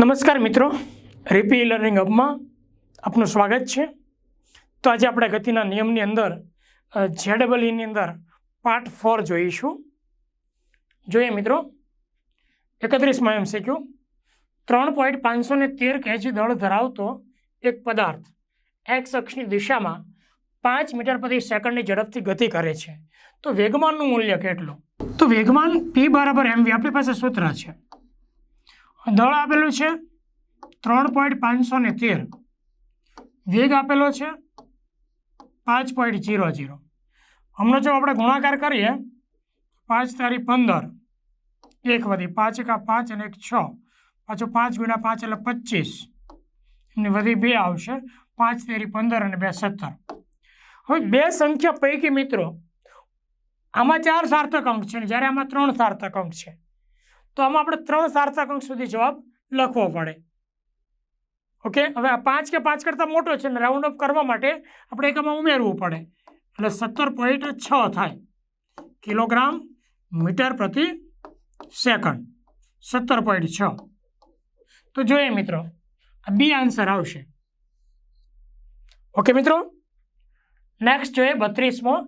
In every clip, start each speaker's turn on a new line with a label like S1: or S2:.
S1: નમસ્કાર મિત્રો રીપી લર્નિંગ હબમાં આપનું સ્વાગત છે. તો આજે આપણે ગતિના નિયમની અંદર જેડબલ ઈની અંદર પાર્ટ ફોર જોઈશું. જોઈએ મિત્રો, એકત્રીસમાં એમ શીખ્યું. ત્રણ પોઈન્ટ પાંચસો ને તેર કેજી દળ ધરાવતો એક પદાર્થ એક્સ અક્ષની દિશામાં પાંચ મીટર પ્રતિ સેકન્ડની ઝડપથી ગતિ કરે છે. તો વેગમાનનું મૂલ્ય કેટલું? તો વેગમાન પી બરાબર એમવી આપણી પાસે સૂત્ર છે. દળ આપેલું છે ત્રણ પોઈન્ટ પાંચસો ને તેર. વેગ આપેલો છે પાંચ પોઈન્ટ જીરો જીરો. હમણાં જો આપણે ગુણાકાર કરીએ, પાંચ તારીખ પંદર, એક વધી પાંચ એકા પાંચ અને એક છ. પાછું પાંચ ગુણ્યા પાંચ એટલે પચીસ. અને વધી બે આવશે, પાંચ તેરી પંદર અને બે સત્તર. હવે બે સંખ્યા પૈકી મિત્રો, આમાં ચાર સાર્થક અંક છે જ્યારે આમાં ત્રણ સાર્થક અંક છે. તો આમાં આપણે ત્રણ સાર્થક અંક સુધી જવાબ લખવો પડે. ઓકે? હવે આ પાંચ કે પાંચ કરતાં મોટો છે ને રાઉન્ડ અપ કરવા માટે આપણે એકમાં ઉમેરવું પડે. એટલે સત્તર પોઈન્ટ છ થાય. કિલોગ્રામ મીટર પ્રતિ સેકન્ડ. સત્તર પોઈન્ટ છ. તો જોઈએ મિત્રો, આ બી આન્સર આવશે. ઓકે મિત્રો? નેક્સ્ટ જોઈએ બત્રીસમો.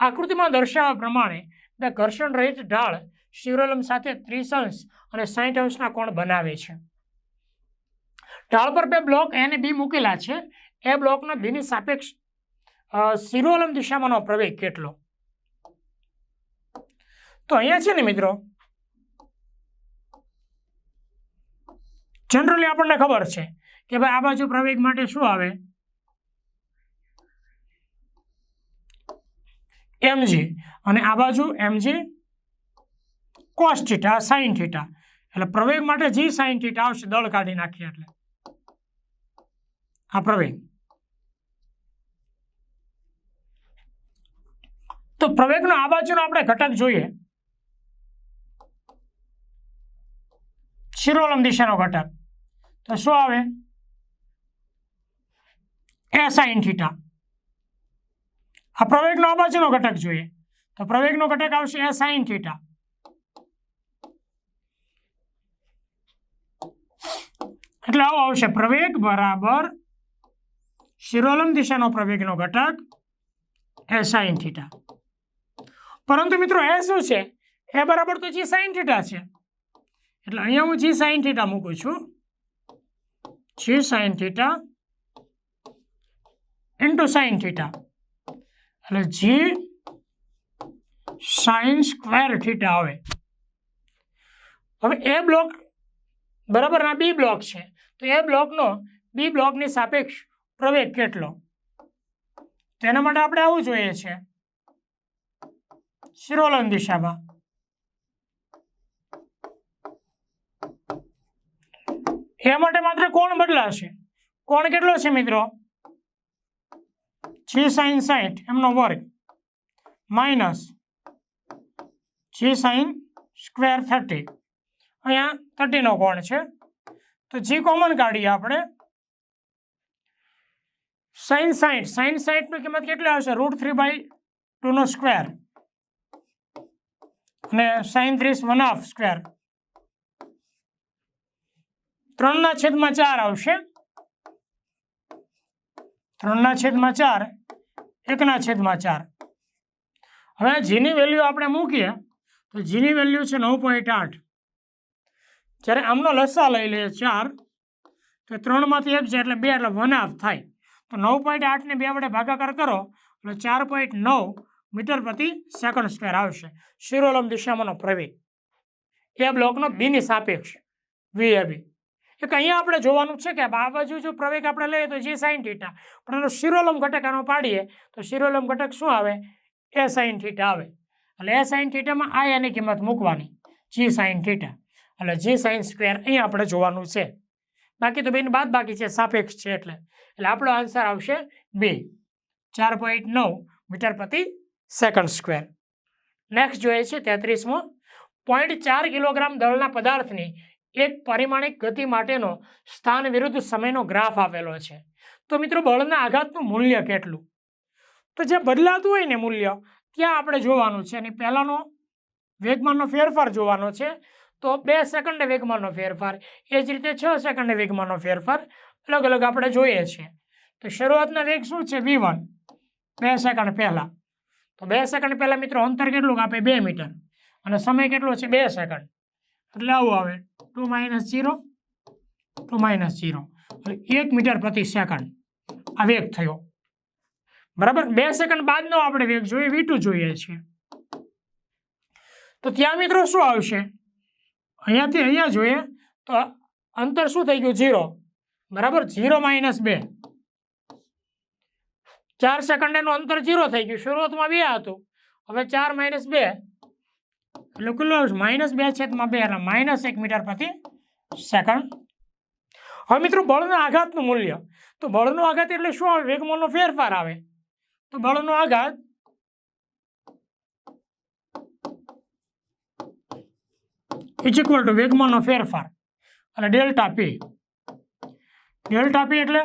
S1: આકૃતિમાં દર્શાવ્યા પ્રમાણે બે ઘર્ષણ રહિત ઢાળ શિવરલમ સાથે ત્રીસ અંશ અને સાહીઠ અંશના કોણ બનાવે છે? ઢાળ પર બે બ્લોક એ અને બી મૂકેલા છે. એ બ્લોકના બીની સાપેક્ષ શિરોલમ દિશામાંનો પ્રવેગ કેટલો? તો અહીંયા છે ને મિત્રો જનરલી આપણને ખબર છે કે ભાઈ આ બાજુ પ્રવેગ માટે શું આવે? એમજી અને આ બાજુ MG cos theta sine theta એટલે પ્રવેગ માટે જી સાઇન થીટા આવશે. દળ કાઢી નાખીએ એટલે. આ પ્રવેગ. તો પ્રવેગનો આ બાજુનો આપણે ઘટક જોઈએ. શિરોલમ દિશાનો ઘટક. તો શું આવે? એ સાઇન થીટા આ પ્રવેગનો આ બાજુનો ઘટક જોઈએ. તો પ્રવેગનો ઘટક આવશે એ સાઇન થીટા એટલે આવો આવશે પ્રવેગ બરાબર શિરોલમ દિશાનો પ્રવેગનો ઘટક એ સાઇન થીટા પરંતુ મિત્રો એ શું છે? એ બરાબર તો જી સાઇન થીટા છે. એટલે અહીંયા હું જી સાઇન થીટા મૂકું છું, g sine theta into sine theta એટલે જી સાઇન સ્ક્વેર થીટા આવે. હવે એ બ્લોક બરાબર આ બી બ્લોક છે. તો એ બ્લોકનો બી બ્લોકની સાપેક્ષ પ્રવેગ કેટલો? તેના માટે આપણે આવું જોઈએ છે. શિરોલન દિશામાં. એ માટે માત્ર કોણ બદલાશે? કોણ કેટલો છે મિત્રો? જી સાઈન સાઠ એમનો વર્ગ. Minus g sine square thirty. અહીંયા થર્ટીનો કોણ છે? તો જી કોમન કાઢીએ આપણે. સાઈન સાઠ સાઇન સાઠની કિંમત કેટલી આવશે? રૂટ થ્રી બાય ટુનો સ્ક્વેર. અને સાઈન ત્રીસ વન હાફ સ્ક્વેર. ત્રણના છેદમાં ચાર આવશે. ત્રણના છેદમાં ચાર, એકના છેદમાં ચાર. હવે જીની વેલ્યુ આપણે મૂકીએ, તો જીની વેલ્યુ છે નવ પોઈન્ટ આઠ. જ્યારે આમનો લસા લઈ લઈએ ચાર, તો ત્રણમાંથી એક છે એટલે બે, એટલે વન હાફ થાય. તો નવ પોઈન્ટ આઠને બે વડે ભાગાકાર કરો, એટલે ચાર પોઈન્ટ નવ મીટર પ્રતિ સેકન્ડ સ્ક્વેર આવશે. શિરોલમ દિશામાંનો પ્રવેગ. એ બ્લોકનો બીની સાપેક્ષ. વી એ બી. એક અહીંયા આપણે જોવાનું છે કે આ બાજુ જો પ્રવેગ આપણે લઈએ તો જે સાઇન થીટા પણ એનો શિરોલમ ઘટક આનો પાડીએ તો શિરોલમ ઘટક શું આવે? એ સાઇન થીટા આવે. એટલે એ સાઇન થીટામાં આ એની કિંમત મૂકવાની. જી સાઇન થીટા એટલે જી સાઇન સ્ક્વેર અહીંયા આપણે જોવાનું છે. બાકી તો બેન બાદ બાકી છે, સાપેક્ષ છે એટલે. એટલે આપણો આન્સર આવશે બે ચાર પોઈન્ટ નવ મીટર પ્રતિ સેકન્ડ સ્ક્વેર નેક્સ્ટ જોઈએ છે તેત્રીસમો. પોઈન્ટ ચાર કિલોગ્રામ દળના પદાર્થની એક પરિમાણિક ગતિ માટેનો સ્થાન વિરુદ્ધ સમયનો ગ્રાફ આવેલો છે. તો મિત્રો, બળના આઘાતનું મૂલ્ય કેટલું? તો જે બદલાતું હોય ને મૂલ્ય, ત્યાં આપણે જોવાનું છે. અને પહેલાંનો વેગમાનનો ફેરફાર જોવાનો છે. તો બે સેકન્ડે વેગમાનનો ફેરફાર, એ જ રીતે છ સેકન્ડે વેગમાનનો ફેરફાર, અલગ અલગ આપણે જોઈએ છીએ. તો શરૂઆતના વેગ શું છે? વી વન. બે સેકન્ડ પહેલાં. તો બે સેકન્ડ પહેલાં મિત્રો, અંતર કેટલું આપે બે મીટર. અને સમય કેટલો છે? બે સેકન્ડ. એટલે આવું આવે. Two minus zero two minus એટલે એક મીટર પ્રતિ સેકન્ડ આ વેગ થયો. બરાબર? બે સેકન્ડ બાદનો આપણે વેગ જોઈએ વી જોઈએ છીએ. તો ત્યાં મિત્રો શું આવશે? અહીંયાથી અહીંયા જોઈએ તો અંતર શું થઈ ગયું? ઝીરો. બરાબર? ઝીરો માઇનસ બે. ચાર સેકન્ડ એનું અંતર ઝીરો થઈ ગયું. શરૂઆતમાં બે હતું. હવે ચાર માઇનસ બે. એટલે કેટલું માઇનસ બે છેદમાં બે, એટલે માઇનસ એક મીટર પ્રતિ સેકન્ડ. હવે મિત્રો, બળના આઘાતનું મૂલ્ય. તો બળનો આઘાત એટલે શું આવે? વેગમાનનો ફેરફાર આવે. તો બળનો આઘાત ઇઝ ઇક્વલ ટુ વેગમોલનો ફેરફાર. અને ડેલ્ટા પી ડેલ્ટા પી એટલે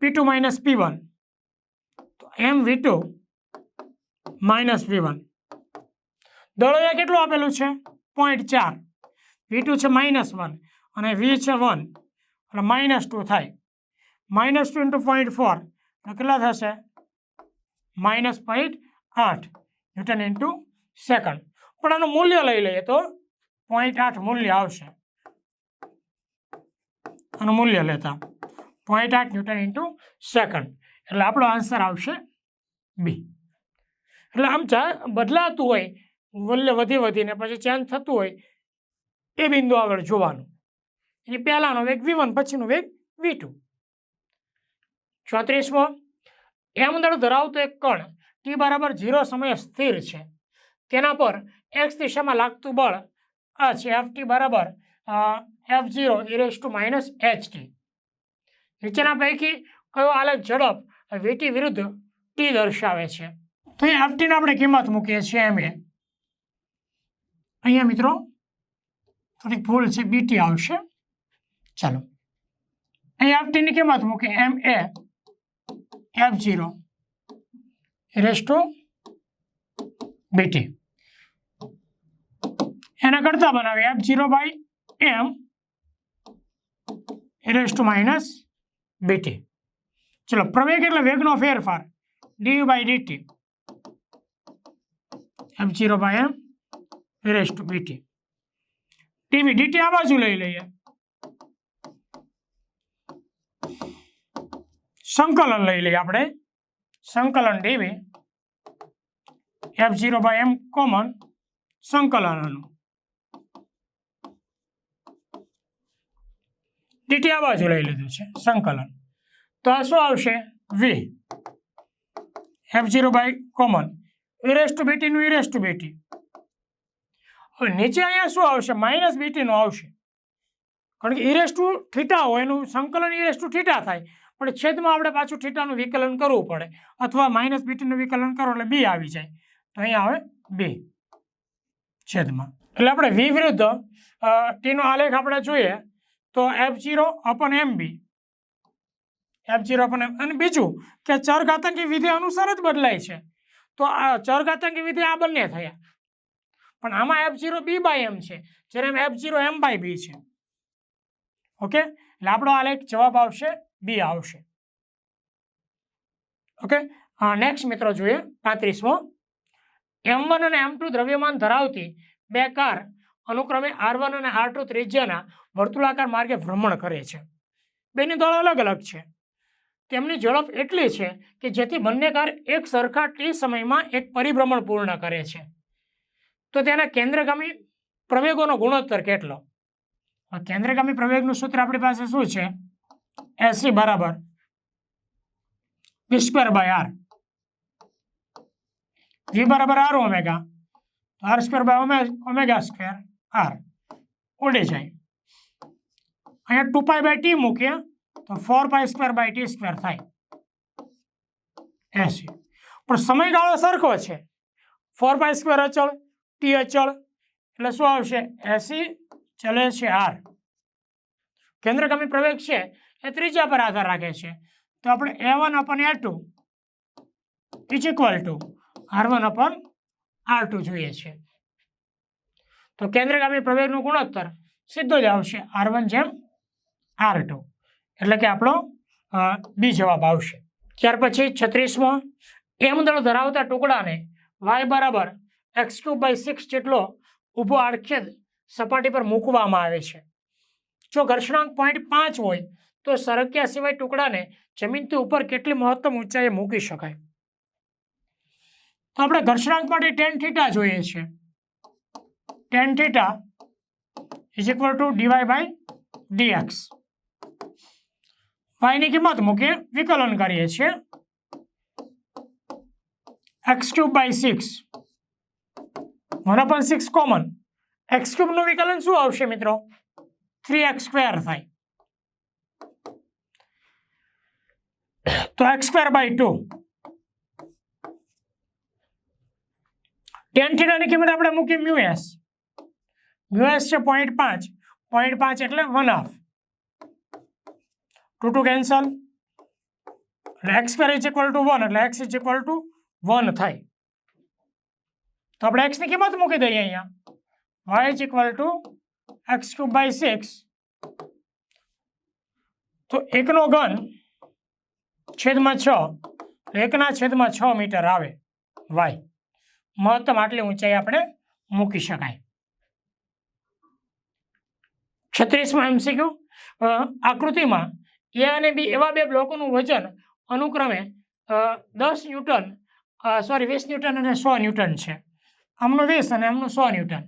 S1: P two minus P one M V two minus V one દળ અહીંયા કેટલું આપેલું છે? પોઈન્ટ ચાર. વી ટુ છે માઇનસ વન અને વી છે વન એટલે માઇનસ ટુ થાય. Minus two into point four એટલે કેટલા થશે? માઇનસ પોઈન્ટ આઠ. ન્યૂટન ઇન્ટુ સેકન્ડ પણ આનું મૂલ્ય લઈ લઈએ તો પોઈન્ટ આઠ મૂલ્ય આવશે. આનું મૂલ્ય લેતા. પોઈન્ટ આઠ ન્યૂટન ઇન્ટુ સેકન્ડ એટલે આપણો આન્સર આવશે બી એટલે આમ ચા બદલાતું હોય મૂલ્ય વધી વધીને પછી ચેન્જ થતું હોય એ બિંદુ આગળ જોવાનું. એટલે પહેલાંનો વેગ વી વન પછીનો વેગ વી ટુ ચોત્રીસમો એમ દળ ધરાવતો એક કણ ટી બરાબર ઝીરો સમયે સ્થિર છે. તેના પર એક્સ દિશામાં લાગતું બળ આ છે એફ ટી બરાબર F zero e raise to minus H T નીચેના પૈકી કયો આલેખ ઝડપ વીટી વિરુદ્ધ ટી દર્શાવે છે? તો એ એફ ટીને આપણે કિંમત મૂકીએ છીએ એમ એ. અહીંયા મિત્રો, થોડીક ભૂલ છે બીટી આવશે. ચાલો. અહીં એફટીની કિંમત મૂકે? M A F zero raise to BT એના કરતા બનાવીએ. F zero by M raise to minus BT ચલો પ્રવેગ એટલે વેગનો ફેરફાર. D by DT F zero by M raise to BT TV DT આ બાજુ લઈ લઈએ? સંકલન લઈ લઈએ આપણે. સંકલન DV F zero by M common સંકલનનું. DT આ બાજુ લઈ લીધું છે? સંકલન. તો આ શું આવશે? V F zero by common e raise to બીટીનું e raise to BT હવે નીચે અહીંયા શું આવશે? માઇનસ બીટીનું આવશે. કારણ કે ઇરેસ ટુ થીટા હોય એનું સંકલન ઇરેસ ટુ થીટા થાય. પણ છેદમાં આપણે પાછું થીટાનું વિકલન કરવું પડે. અથવા માઇનસ બીટીનું વિકલન કરો એટલે બી આવી જાય. તો અહીંયા આવે બી છેદમાં. એટલે આપણે વી વિરુદ્ધ ટીનો આલેખ આપણે જોઈએ. તો F zero upon M B F zero upon M અને બીજું કે ચરઘાતંકી વિધિ અનુસાર જ બદલાય છે. તો આ ચરઘાતંકી વિધિ આ બંને થયા. પણ આમાં F zero B by M છે. જ્યારે M F zero M by B છે. ઓકે એટલે આપણો આલેખ જવાબ આવશે બી આવશે. ઓકે નેક્સ્ટ મિત્રો જોઈએ, પાંત્રીસમો. એમ વન અને એમ ટુ દ્રવ્યમાન ધરાવતી બે કાર અનુક્રમે આર વન અને આર ટુ ત્રિજ્યાના વર્તુળાકાર માર્ગે ભ્રમણ કરે છે. બેની દળ અલગ અલગ છે. તેમની ઝડપ એટલી છે કે જેથી બંને કાર એક સરખા ટી સમયમાં એક પરિભ્રમણ પૂર્ણ કરે છે. તો તેના કેન્દ્રગામી પ્રવેગોનો ગુણોત્તર કેટલો? કેન્દ્રગામી પ્રવેગનું સૂત્ર આપણી પાસે શું છે? એસી બરાબર વી બાય આર. વી બરાબર R omega. R square by omega square R. ઉડી જાય. અહીંયા ટુ પાઈ બાય ટી મૂકીએ તો four pi square by T square થાય. એસી. પણ સમયગાળો સરખો છે. ફોર પાય સ્ક્વેર અચળ ટી અચળ એટલે શું આવશે? એસી ચલે છે આર કેન્દ્રગામી પ્રવેગ છે એ ત્રીજા પર આધાર રાખે છે. તો આપણે A one upon A two is equal to R one upon R two જોઈએ છે. તો કેન્દ્રગામી પ્રવેગનું ગુણોત્તર સીધો જ આવશે આર વન જેમ આર ટુ. એટલે કે આપણો બી જવાબ આવશે. ત્યાર પછી છત્રીસમો એમ દળ ધરાવતા ટુકડાને વાય બરાબર એક્સ ટુ બાય સિક્સ જેટલો ઊભો આડખેદ સપાટી પર મૂકવામાં આવે છે. જો ઘર્ષણાંક પોઈન્ટ પાંચ હોય, તો સરક્યા સિવાય ટુકડાને જમીનથી ઉપર કેટલી મહત્તમ ઊંચાઈએ મૂકી શકાય? તો આપણે ઘર્ષણાંક માટે ટેન થીટા જોઈએ છે. Tan theta is equal to DY by DX વાયની કિંમત મૂકીએ, વિકલન કરીએ છીએ. X cube by six one upon six common X ક્યુબનું વિકલન શું આવશે મિત્રો? થ્રી એક્સ સ્ક્વેર થાય. તો X square by two tan થીટાની કિંમત આપણે મૂકી મ્યુ એસ મ્યુ એસ છે પોઈન્ટ પાંચ. પોઈન્ટ પાંચ એટલે one half two two cancel એટલે X square is equal to one એટલે X is equal to one થાય. તો આપણે એક્સની કિંમત મૂકી દઈએ અહીંયા. Y is equal to X cube by six તો એકનો ઘન છેદમાં છ. એકના છેદમાં છ મીટર આવે વાય મહત્તમ આટલી ઊંચાઈ આપણે મૂકી શકાય. છત્રીસમાં એમસીક્યુ આકૃતિમાં એ અને બી એવા બે બ્લોકોનું વજન અનુક્રમે દસ ન્યૂટન સોરી વીસ ન્યૂટન અને સો ન્યૂટન છે. આમનું વીસ અને આમનો સો ન્યૂટન.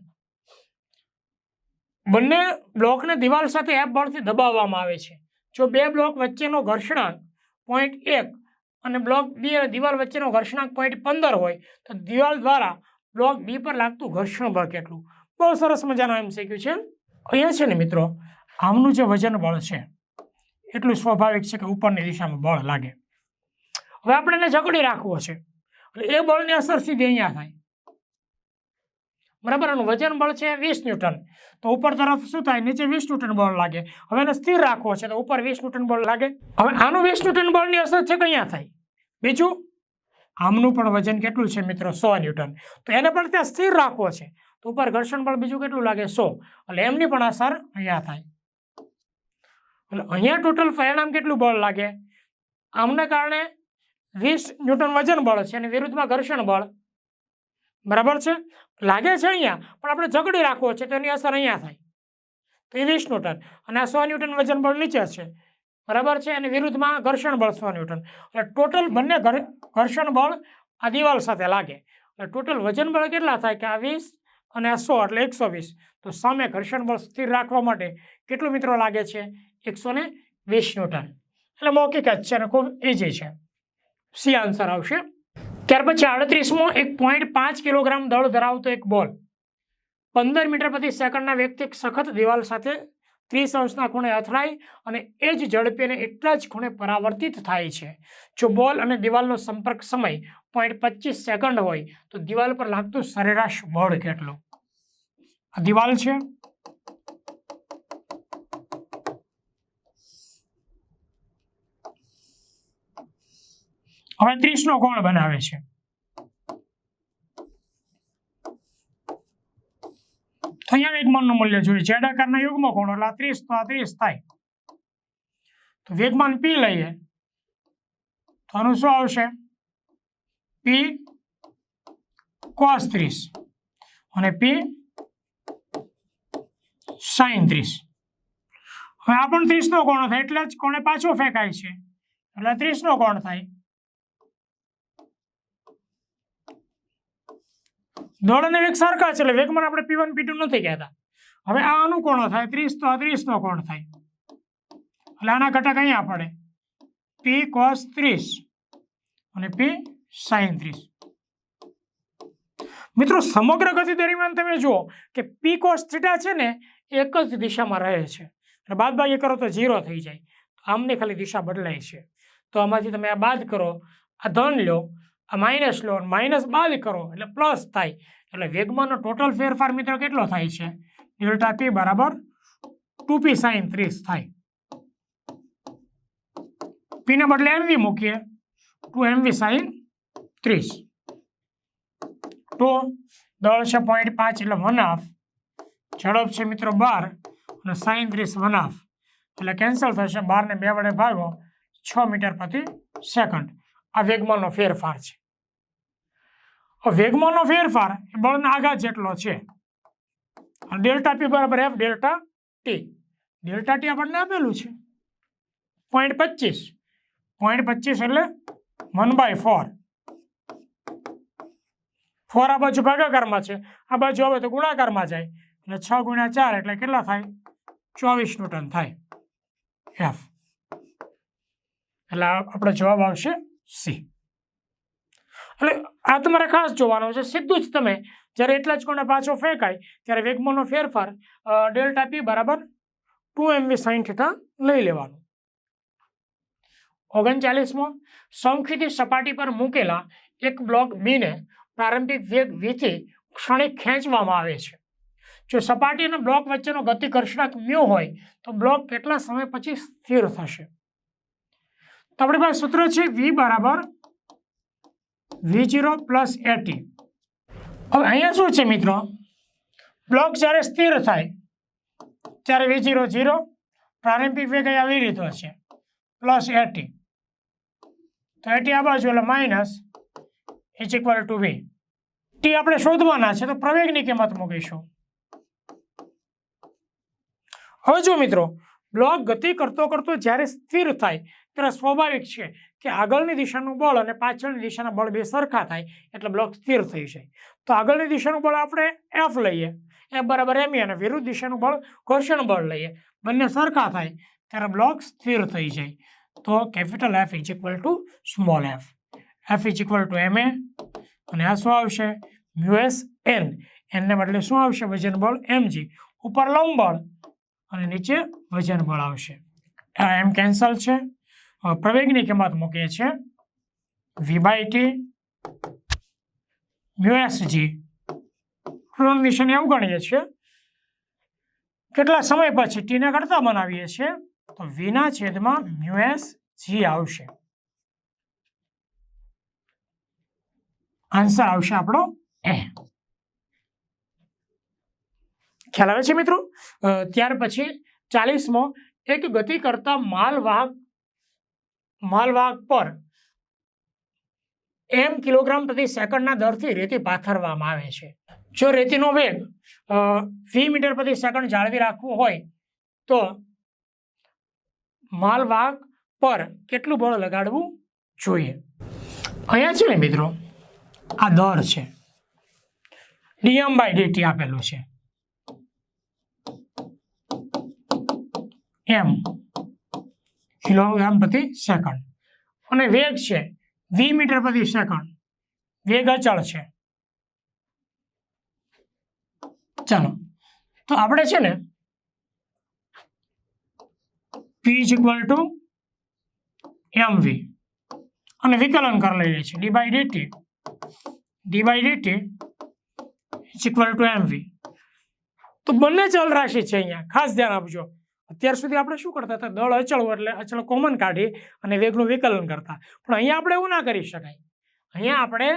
S1: બંને બ્લોકને દિવાલ સાથે એપ બળથી દબાવવામાં આવે છે. જો બે બ્લોક વચ્ચેનો ઘર્ષણાંક પોઈન્ટ એક અને બ્લોક બી અને દિવાલ વચ્ચેનો ઘર્ષણાંક પોઈન્ટ પંદર હોય, તો દિવાલ દ્વારા બ્લોક બી પર લાગતું ઘર્ષણ બળ કેટલું? બહુ સરસ મજાનો એમ શીખ્યું છે. અહીંયા છે ને મિત્રો, આમનું જે વજન બળ છે, એટલું સ્વાભાવિક છે કે ઉપરની દિશામાં બળ લાગે. હવે આપણે એને જકડી રાખવો છે. એટલે એ બળની અસર સીધી અહીંયા થાય. બરાબર એનું વજન બળ છે વીસ ન્યૂટન. તો ઉપર તરફ શું થાય? નીચે વીસ ન્યૂટન બળ લાગે. હવે એને સ્થિર રાખવો છે તો ઉપર વીસ ન્યૂટન બળ લાગે. હવે આનું વીસ ન્યૂટન બળની અસર છે કે અહીંયા થાય? બીજું, આમનું પણ વજન કેટલું છે મિત્રો? સો ન્યૂટન. તો એને પણ ત્યાં સ્થિર રાખવો છે. તો ઉપર ઘર્ષણ બળ બીજું કેટલું લાગે? સો. એટલે એમની પણ અસર અહીંયા થાય. એટલે અહીંયા ટોટલ પરિણામ કેટલું બળ લાગે? આમને કારણે વીસ ન્યૂટન વજન બળ છે અને વિરુદ્ધમાં ઘર્ષણ બળ બરાબર છે? લાગે છે અહીંયા, પણ આપણે ઝઘડી રાખવો છે, તો એની અસર અહીંયા થાય. તો એ વીસ ન્યૂટન અને આ સો ન્યૂટન વજન બળ નીચે છે. બરાબર છે? અને વિરુદ્ધમાં ઘર્ષણ બળ સો ન્યૂટન એટલે ટોટલ બંને ઘર- ઘર્ષણ બળ આ દિવાલ સાથે લાગે. એટલે ટોટલ વજન બળ કેટલા થાય કે આ વીસ અને આ સો, એટલે એકસો વીસ. તો સામે ઘર્ષણ બળ સ્થિર રાખવા માટે કેટલું મિત્રો લાગે છે? એકસો ને વીસ ન્યૂટન. એટલે મૌખિક જ છે અને ખૂબ ઇઝી છે. સી આન્સર આવશે. ત્યાર પછી આડત્રીસમો, એક પોઈન્ટ પાંચ કિલોગ્રામ દળ ધરાવતો એક બોલ. પંદર મીટર પ્રતિ સેકન્ડના વ્યક્તિ સખત દિવાલ સાથે ત્રીસ અંશના ખૂણે અથડાય અને એ જ ઝડપે અને એટલા જ ખૂણે પરાવર્તિત થાય છે. જો બોલ અને દિવાલનો સંપર્ક સમય પોઈન્ટ પચીસ સેકન્ડ હોય, તો દિવાલ પર લાગતું સરેરાશ બળ કેટલું? આ દિવાલ છે હવે ત્રીસનો કોણ બનાવે છે? તો અહીંયા વેગમાનનું મૂલ્ય જોઈએ. જેડ આકારના યુગમાં કોણ, એટલે ત્રીસ તો આ ત્રીસ થાય. તો વેગમાન પી લઈએ. તો આનું શું આવશે? પી કોસ ત્રીસ. અને પી સાઈન ત્રીસ. હવે આ પણ ત્રીસનો કોણ થાય? એટલે જ કોણે પાછો ફેંકાય છે. એટલે ત્રીસનો કોણ થાય? દોડ અને વેગ સરખા છે એટલે વેગમાં આપણે પી વન પી ટુ નથી કહેતા. હવે આ અનુકોણ થાય? ત્રીસ તો આ ત્રીસનો કોણ થાય? એટલે આના ઘટક અહીંયા પડે. પી કોસ ત્રીસ અને પી સાઈન ત્રીસ. મિત્રો, સમગ્ર ગતિ દરમિયાન તમે જુઓ કે પી કોસ થીટા છે ને એક જ દિશામાં રહે છે. અને બાદ બાકી કરો તો ઝીરો થઈ જાય. આમની ખાલી દિશા બદલાય છે. તો આમાંથી તમે આ બાદ કરો, આ ધન લો આ માઇનસ લો માઇનસ બાદ કરો, એટલે પ્લસ થાય. એટલે વેગમાંનો ટોટલ ફેરફાર મિત્રો કેટલો થાય છે? ડેલ્ટા પી બરાબર ટુ પી સાઇન ત્રીસ થાય. પીને બદલે એમવી મૂકીએ ટુ એમવી સાઈન ત્રીસ. તો દળ છે પોઈન્ટ પાંચ, એટલે વન હાફ ઝડપ છે મિત્રો બાર, અને સાઈન ત્રીસ વન હાફ એટલે કેન્સલ થશે, બારને બે વડે ભાગો છ મીટર પ્રતિ સેકન્ડ આ વેગમાનનો ફેરફાર છે. હવે ફેરફાર, એ બળના આઘાત જેટલો છે. ડેલ્ટા પી બરાબર F delta T delta T આપણને આપેલું છે. પોઈન્ટ પચીસ. પોઈન્ટ પચીસ એટલે વન બાય ફોર ફોર આ બાજુ ભાગાકારમાં છે. આ બાજુ હવે તો ગુણાકારમાં જાય. એટલે છ ગુણ્યા ચાર એટલે કેટલા થાય? ચોવીસ ન્યૂટન થાય. એફ એટલે આપણો જવાબ આવશે સી એટલે આ તમારે ખાસ જોવાનું છે. સીધું જ તમે જ્યારે એટલા જ કોણે પાછો ફેંકાય ત્યારે વેગમોનો ફેરફાર ડેલ્ટા પી બરાબર ટુ એમવી સાઈન થીટા લઈ લેવાનું. ઓગણચાલીસમો સંખિતી સપાટી પર મૂકેલા એક બ્લોક બીને પ્રારંભિક વેગ વીથી ક્ષણિક ખેંચવામાં આવે છે. જો સપાટી અને બ્લોક વચ્ચેનો ગતિકર્ષણક મ્યુ હોય, તો બ્લોક કેટલા સમય પછી સ્થિર થશે? તો આપણી પાસે સૂત્ર છે વી બરાબર વી જીરો પ્લસ એટી હવે અહીંયા શું છે મિત્રો? બ્લોક જ્યારે સ્થિર થાય, ત્યારે વી જીરો જીરો પ્રારંભિક વેગ આવી રીતો છે. પ્લસ એટી તો એટી આ બાજુ એટલે minus is equal to V T આપણે શોધવાના છે, તો પ્રવેગની કિંમત મૂકીશું. હવે જો મિત્રો, બ્લોક ગતિ કરતો કરતો જ્યારે સ્થિર થાય, ત્યારે સ્વાભાવિક છે કે આગળની દિશાનું બળ અને પાછળની દિશાના બળ બે સરખા થાય, એટલે બ્લોક સ્થિર થઈ જાય. તો આગળની દિશાનું બળ આપણે એફ લઈએ. એફ બરાબર એમ અને વિરુદ્ધ દિશાનું બળ ઘર્ષણ બળ લઈએ. બંને સરખા થાય, ત્યારે બ્લોક સ્થિર થઈ જાય. તો capital F is equal to small F F is equal to M અને આ શું આવશે? મ્યુએસ એન એનને બદલે શું આવશે? વજન બળ એમજી ઉપર લંબ બળ અને નીચે વજન બળ આવશે. આ એમ કેન્સલ છે. પ્રવેગની કિંમત મૂકીએ છીએ. વી બાય ટી મ્યુએસજી જી એવું ગણીએ છીએ. કેટલા સમય પછી ટીને કરતા બનાવીએ છીએ? તો વીના છેદમાં મ્યુએસ જી આવશે. આન્સર આવશે આપણો એ ખ્યાલ આવે છે મિત્રો? ત્યાર પછી ચાલીસમો, એક ગતિ કરતા માલવાહક માલવાહક પર એમ કિલોગ્રામ પ્રતિ સેકન્ડના દરથી રેતી પાથરવામાં આવે છે. જો રેતીનો વેગ વી મીટર પ્રતિ સેકન્ડ જાળવી રાખવો હોય, તો માલવાહક પર કેટલું બળ લગાડવું જોઈએ? અહીંયા છે ને મિત્રો, આ દર છે. ડીએમ બાય ડીટી આપેલું છે. એમ કિલોગ્રામ પ્રતિ સેકન્ડ. અને વેગ છે, વી મીટર પ્રતિ સેકન્ડ. વેગ અચળ છે. ચાલો. તો આપણે છે ને P is equal to M V અને વિકલન કરી લઈએ છીએ. D by DT D by DT is equal to M V તો બંને ચલ રાશિ છે અહીંયા. ખાસ ધ્યાન આપજો. અત્યાર સુધી આપણે શું કરતા હતા? દળ અચળ એટલે અચળ કોમન કાઢી અને વેગનું વિકલન કરતા. પણ અહીંયા આપણે એવું ના કરી શકાય. અહીંયા આપણે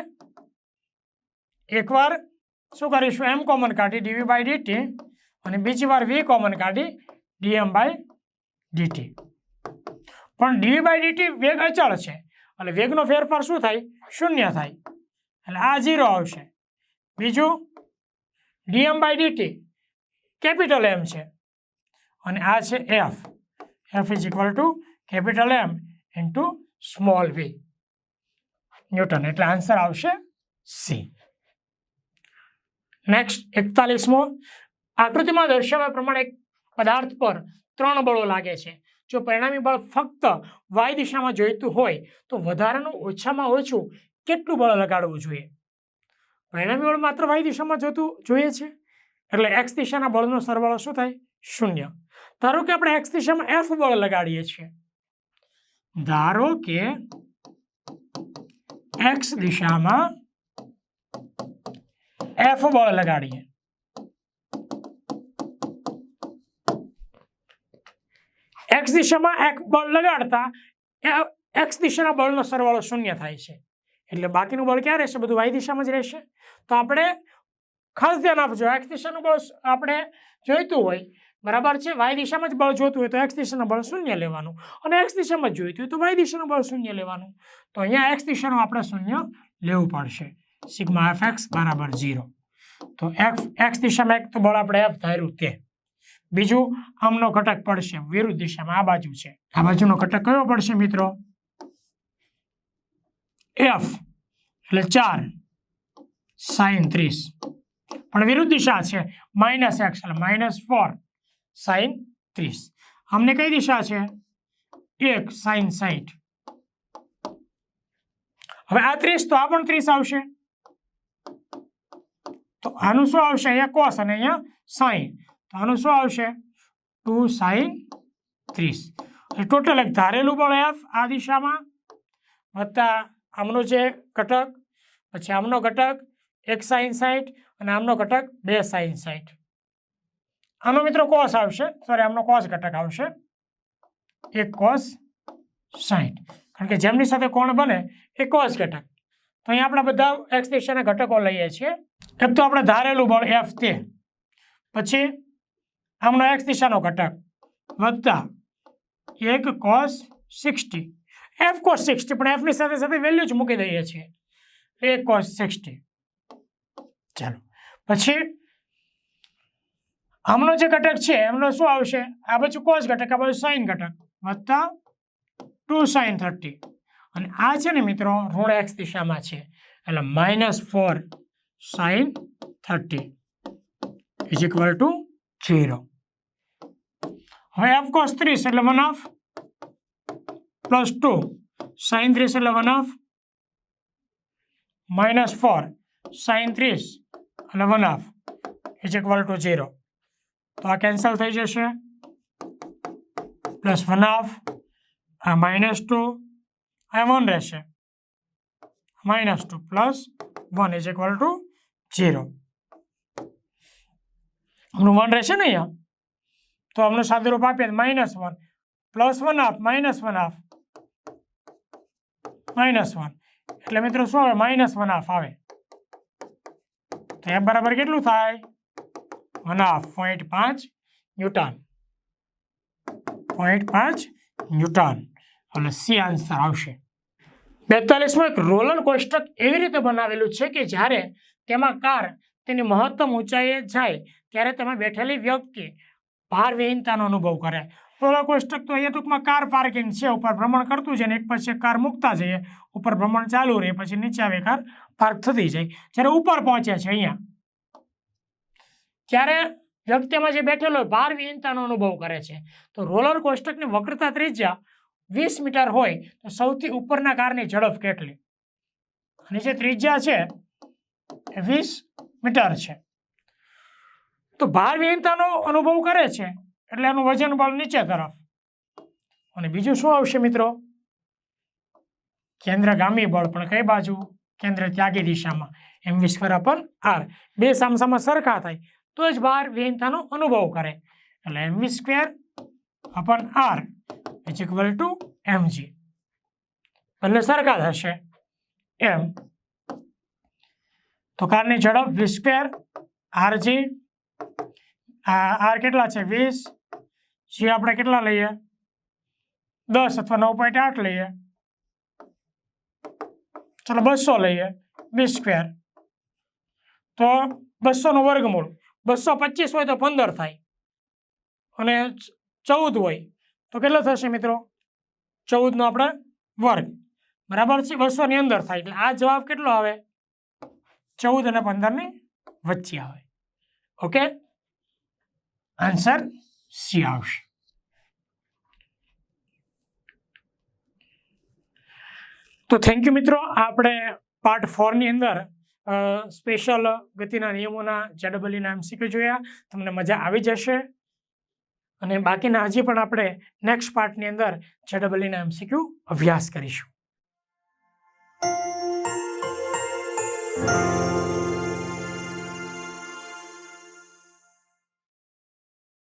S1: એકવાર શું કરીશું? એમ કોમન કાઢી ડીવી બાય ડીટી અને બીજી વાર વી કોમન કાઢી ડીએમ બાય ડીટી પણ ડીવી બાય ડીટી વેગ અચળ છે. એટલે વેગનો ફેરફાર શું થાય? શૂન્ય થાય. એટલે આ ઝીરો આવશે. બીજું DM by DT capital M છે. અને આ છે F F is equal to capital M into small V newton એટલે આન્સર આવશે સી નેક્સ્ટ એકતાલીસમો. આકૃતિમાં દર્શાવ્યા પ્રમાણે પદાર્થ પર ત્રણ બળો લાગે છે. જો પરિણામી બળ ફક્ત વાય દિશામાં જોઈતું હોય, તો વધારાનું ઓછામાં ઓછું કેટલું બળ લગાડવું જોઈએ? પરિણામી બળ માત્ર વાય દિશામાં જોતું, જોઈએ છે? એટલે એક્સ દિશાના બળનો સરવાળો શું થાય? શૂન્ય. ધારો કે આપણે એક્સ દિશામાં એફ બળ લગાડીએ છીએ. ધારો કે એક્સ દિશામાં એફ બળ લગાડીએ. એક્સ દિશામાં એક બળ લગાડતા એક્સ દિશાના બળનો સરવાળો શૂન્ય થાય છે. એટલે બાકીનું બળ ક્યાં રહેશે? બધું વાય દિશામાં જ રહેશે. તો આપણે ખાસ ધ્યાન આપજો એક્સ દિશાનું બળ આપણે જોઈતું હોય બરાબર છે? વાય દિશામાં જ બળ જોતું હોય તો એક્સ દિશાનું બળ શૂન્ય લેવાનું અને એક્સ દિશામાં જ જોઈતું હોય તો વાય દિશાનું બળ શૂન્ય લેવાનું. તો અહીંયા એક્સ દિશાનું આપણે શૂન્ય લેવું પડશે. સિગ્મા એફ એક્સ બરાબર ઝીરો. તો એફ એક્સ દિશામાં એક તો બળ આપણે એફ ધાર્યું તે બીજું આમનો ઘટક પડશે, વિરુદ્ધ દિશામાં આ બાજુ છે. આ બાજુનો ઘટક કયો પડશે મિત્રો? એફ. એટલે ચાર. સાઈન ત્રીસ. પણ વિરુદ્ધ દિશા છે. માઇનસ એક્સ, એટલે માઇનસ ફોર. સાઈન ત્રીસ. અમને કઈ દિશા છે? એક, સાઈન સાઈઠ. હવે આ ત્રીસ તો આ પણ ત્રીસ આવશે. તો આનું શું આવશે? અહીંયા કોસ અને અહીંયા સાઈન. તો આનું શું આવશે? ટુ સાઈન ત્રીસ. ટોટલ એક ધારેલું બળ એફ આ દિશામાં, વત્તા આમનો જે ઘટક, પછી આમનો ઘટક એક સાઈન સાઈઠ અને આમનો ઘટક બે સાઈન સાઈઠ. આનો મિત્રો કોસ આવશે. સોરી આમનો કોસ ઘટક આવશે. એક કોસ સાઈઠ. કારણ કે જેમની સાથે કોણ બને, એ કોસ ઘટક. તો અહીંયા આપણે બધા એક્સ દિશાના ઘટકો લઈએ છીએ. એક તો આપણે ધારેલું બળ એફ તે. પછી આમનો એક્સ દિશાનો ઘટક. વત્તા એક cos sixty. F cos sixty, પણ એફની સાથે સાથે વેલ્યુ જ મૂકી દઈએ છીએ. એક કોસ સિક્સટી. ચાલો. પછી આમનો જે ઘટક છે, એમનો શું આવશે? આ બાજુ કોસ ઘટક, આ બાજુ સાઈન ઘટક, વત્તા ટુ સાઈન થર્ટી અને આ છે ને મિત્રો, ઋણ એક્સ દિશામાં છે, એટલે minus four sine thirty is equal to zero હવે એફ કોસ ત્રીસ એટલે one of plus two sine ત્રીસ એટલે one of minus four sine ત્રીસ એટલે one of is equal to zero તો આ કેન્સલ થઈ જશે પ્લસ વન હાફ આ માઇનસ ટુ આ વન રહેશે minus two plus one is equal to zero હમણાં વન રહેશે ને અહીંયા તો અમને સાદું રૂપ આપીએ minus one plus one half minus one half minus one એટલે મિત્રો શું આવે? માઇનસ વન હાફ આવે। તો એમ બરાબર કેટલું થાય? વન હાફ પોઈન્ટ પાંચ ન્યૂટન. પોઈન્ટ પાંચ ન્યૂટન. એટલે સી આન્સર આવશે. બેતાલીસમાં એક રોલર કોષ્ટક એવી રીતે બનાવેલું છે કે જ્યારે તેમાં કાર તેની મહત્તમ ઊંચાઈએ જાય, ત્યારે તેમાં બેઠેલી વ્યક્તિ ભાર વિહીનતાનો અનુભવ કરે. રોલર કોષ્ટક તો અહીંયા ટૂંકમાં કાર પાર્કિંગ છે, ઉપર ભ્રમણ કરતું છે ને એક પછી કાર મૂકતા જઈએ, ઉપર ભ્રમણ ચાલુ રહે, પછી નીચે આવે કાર પાર્ક થતી જાય. જ્યારે ઉપર પહોંચે છે અહીંયા ત્યારે વ્યક્તિમાં જે બેઠેલો હોય, ભાર વિહીનતાનો અનુભવ કરે છે. તો રોલર કોષ્ટકની વક્રતા ત્રિજ્યા વીસ મીટર હોય, તો સૌથી ઉપરના કારની ઝડપ કેટલી? અને જે ત્રિજ્યા છે, એ વીસ મીટર છે. તો ભાર વિહીનતાનો અનુભવ કરે છે, એટલે એનું વજન બળ નીચે તરફ. અને બીજું શું આવશે મિત્રો? કેન્દ્રગામી બળ પણ કઈ બાજુ? કેન્દ્ર ત્યાગી દિશામાં. M V square R. બે સામસામાં સરખા થાય. તો જ ભાર વિહીનતાનો અનુભવ કરે. એટલે M V square upon R is equal to MG બંને સરખા થશે. એમ. તો કારની ઝડપ વી સ્ક્વેર આરજી આર કેટલા છે? વીસ. જી આપણે કેટલા લઈએ? દસ અથવા નવ પોઈન્ટ આઠ લઈએ. ચલો બસો લઈએ. વી સ્ક્વેર તો બસોનું વર્ગમૂળ. બસો પચીસ હોય તો પંદર થાય. અને ચૌદ હોય તો કેટલો થશે મિત્રો? ચૌદનો આપણે વર્ગ. બરાબર છે? બસોની અંદર થાય. એટલે આ જવાબ કેટલો આવે? ચૌદ અને પંદરની વચ્ચે આવે. ઓકે? આન્સર સી આવશે. તો થેન્ક યુ મિત્રો. આપણે પાર્ટ ફોરની અંદર સ્પેશિયલ ગતિના નિયમોના જેડબલીના એમસીક્યુ જોયા. તમને મજા આવી જશે. અને બાકીના હજી પણ આપણે નેક્સ્ટ પાર્ટની અંદર જેડબલીના એમસીક્યુ અભ્યાસ કરીશું.